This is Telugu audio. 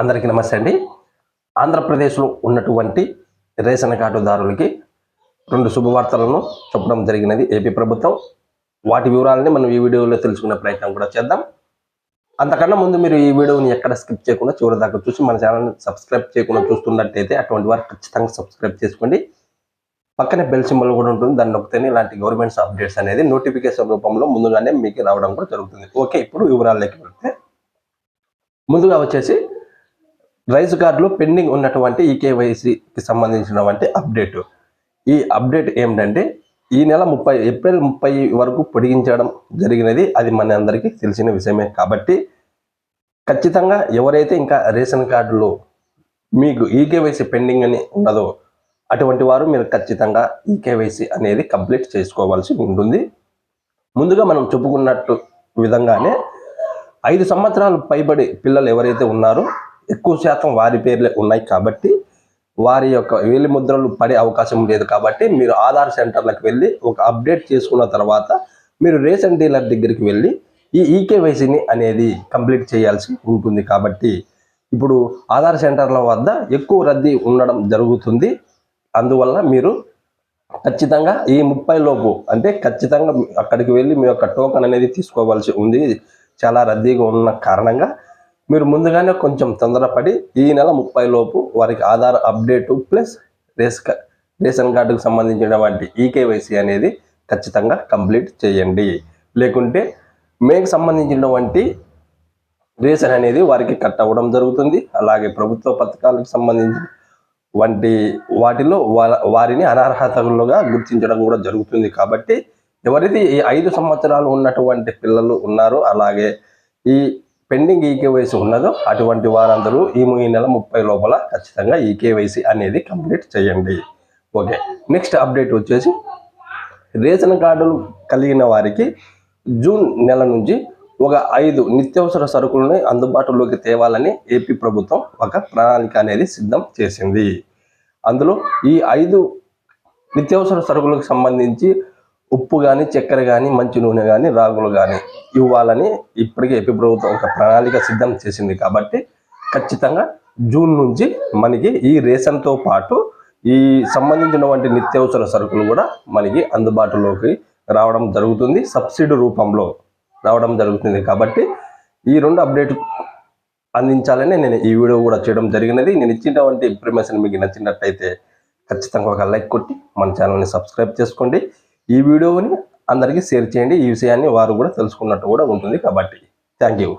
అందరికీ నమస్తే అండి. ఆంధ్రప్రదేశ్లో ఉన్నటువంటి రేషన్ కార్డుదారులకి రెండు శుభవార్తలను చెప్పడం జరిగినది ఏపీ ప్రభుత్వం. వాటి వివరాలని మనం ఈ వీడియోలో తెలుసుకునే ప్రయత్నం కూడా చేద్దాం. అంతకన్నా ముందు మీరు ఈ వీడియోని ఎక్కడ స్కిప్ చేయకుండా చివరి దాకా చూసి మన ఛానల్ని సబ్స్క్రైబ్ చేయకుండా చూస్తున్నట్టయితే అటువంటి వారు ఖచ్చితంగా సబ్స్క్రైబ్ చేసుకోండి. పక్కనే బెల్ సింబల్ కూడా ఉంటుంది. దాన్ని నొక్కితేనే ఇలాంటి గవర్నమెంట్స్ అప్డేట్స్ అనేది నోటిఫికేషన్ రూపంలో ముందుగానే మీకు రావడం కూడా జరుగుతుంది. ఓకే ఇప్పుడు వివరాల్లోకి వెళ్తే ముందుగా వచ్చేసి రైస్ కార్డులో పెండింగ్ ఉన్నటువంటి ఈకేవైసీకి సంబంధించినటువంటి అప్డేట్. ఈ అప్డేట్ ఏమిటంటే ఈ నెల ముప్పై ఏప్రిల్ ముప్పై వరకు పొడిగించడం జరిగినది అది మన అందరికీ తెలిసిన విషయమే కాబట్టి ఖచ్చితంగా ఎవరైతే ఇంకా రేషన్ కార్డులో మీకు ఈకేవైసీ పెండింగ్ అని ఉన్నదో అటువంటి వారు మీరు ఖచ్చితంగా ఈకేవైసీ అనేది కంప్లీట్ చేసుకోవాల్సి ఉంటుంది. ముందుగా మనం చెప్పుకున్నట్టు విధంగానే ఐదు సంవత్సరాలు పైబడి పిల్లలు ఎవరైతే ఉన్నారో ఎక్కువ శాతం వారి పేర్లే ఉన్నాయి కాబట్టి వారి యొక్క వేలి ముద్రలు పడే అవకాశం లేదు కాబట్టి మీరు ఆధార్ సెంటర్లకు వెళ్ళి ఒక అప్డేట్ చేసుకున్న తర్వాత మీరు రేషన్ డీలర్ దగ్గరికి వెళ్ళి ఈ ఈకేవైసీని అనేది కంప్లీట్ చేయాల్సి ఉంటుంది కాబట్టి ఇప్పుడు ఆధార్ సెంటర్ల వద్ద ఎక్కువ రద్దీ ఉండడం జరుగుతుంది. అందువల్ల మీరు ఖచ్చితంగా ఈ ముప్పై లోపు అంటే ఖచ్చితంగా అక్కడికి వెళ్ళి మీ యొక్క టోకన్ అనేది తీసుకోవాల్సి ఉంది. చాలా రద్దీగా ఉన్న కారణంగా మీరు ముందుగానే కొంచెం తొందరపడి ఈ నెల ముప్పై లోపు వారికి ఆధార్ అప్డేటు ప్లస్ రేస్ రేషన్ కార్డుకు సంబంధించినటువంటి ఈకేవైసీ అనేది ఖచ్చితంగా కంప్లీట్ చేయండి. లేకుంటే మేకు సంబంధించినటువంటి రేషన్ అనేది వారికి కట్ అవ్వడం జరుగుతుంది. అలాగే ప్రభుత్వ పథకాలకు సంబంధించి వంటి వాటిలో వారిని అనర్హతలుగా గుర్తించడం కూడా జరుగుతుంది. కాబట్టి ఎవరైతే ఈ ఐదు సంవత్సరాలు ఉన్నటువంటి పిల్లలు ఉన్నారో అలాగే ఈ పెండింగ్ ఈకేవైసీ ఉన్నదో అటువంటి వారందరూ ఈ ఈ నెల ముప్పై లోపల ఖచ్చితంగా ఈకేవైసీ అనేది కంప్లీట్ చేయండి. ఓకే నెక్స్ట్ అప్డేట్ వచ్చేసి రేషన్ కార్డులు కలిగిన వారికి జూన్ నెల నుంచి ఒక ఐదు నిత్యావసర సరుకులని అందుబాటులోకి తేవాలని ఏపీ ప్రభుత్వం ఒక ప్రణాళిక అనేది సిద్ధం చేసింది. అందులో ఈ ఐదు నిత్యావసర సరుకులకు సంబంధించి ఉప్పు కానీ చక్కెర కానీ మంచి నూనె కానీ రాగులు కానీ ఇవ్వాలని ఇప్పటికే ఏపీ ప్రభుత్వం ఒక ప్రణాళిక సిద్ధం చేసింది కాబట్టి ఖచ్చితంగా జూన్ నుంచి మనకి ఈ రేషన్తో పాటు ఈ సంబంధించినటువంటి నిత్యావసర సరుకులు కూడా మనకి అందుబాటులోకి రావడం జరుగుతుంది. సబ్సిడీ రూపంలో రావడం జరుగుతుంది కాబట్టి ఈ రెండు అప్డేట్ అందించాలని నేను ఈ వీడియో కూడా చేయడం జరిగినది. నేను ఇచ్చినటువంటి ఇన్ఫర్మేషన్ మీకు నచ్చినట్టయితే ఖచ్చితంగా ఒక లైక్ కొట్టి మన ఛానల్ని సబ్స్క్రైబ్ చేసుకోండి. ఈ వీడియోని అందరికీ షేర్ చేయండి. ఈ విషయాన్ని వారు కూడా తెలుసుకున్నట్టు కూడా ఉంటుంది కాబట్టి. Thank you.